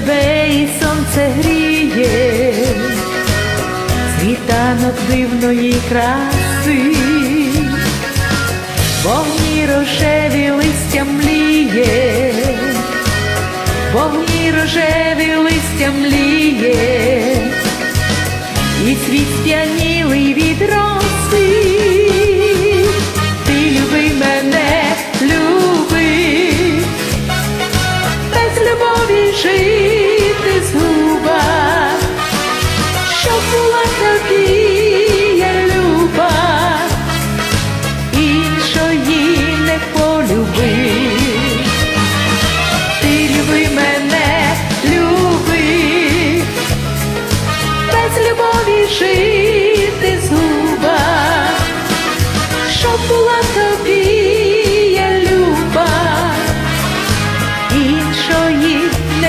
тебе і сонце гріє, світанок дивної краси, вогні рожеві листя мліє, вогні рожеві листя мліє, і світ сп'янілий від роси. Ти люби мене, люби, без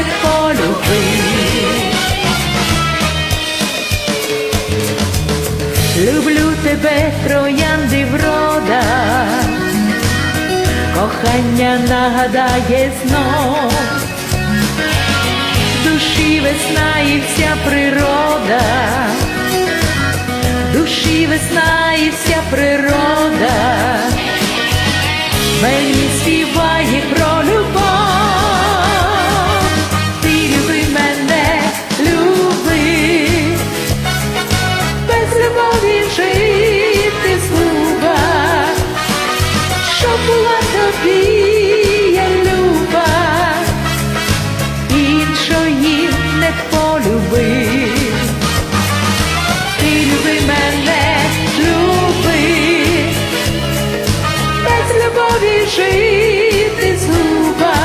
іншої не полюби. Люблю тебе, троянди врода, кохання нагадає знов, душі весна і вся природа, душі весна і вся природа, мені співає про жити зуба,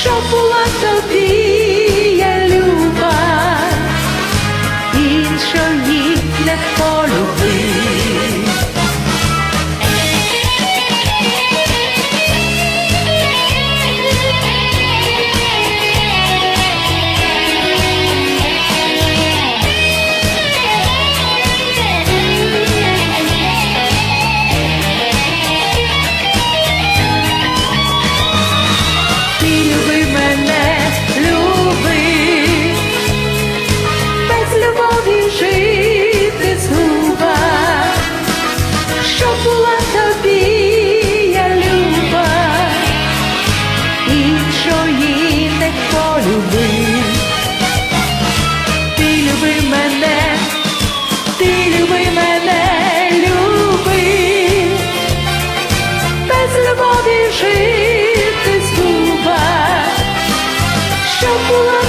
що була тобі я люба, іншої не полюбив. любові жити згуба, щоб була.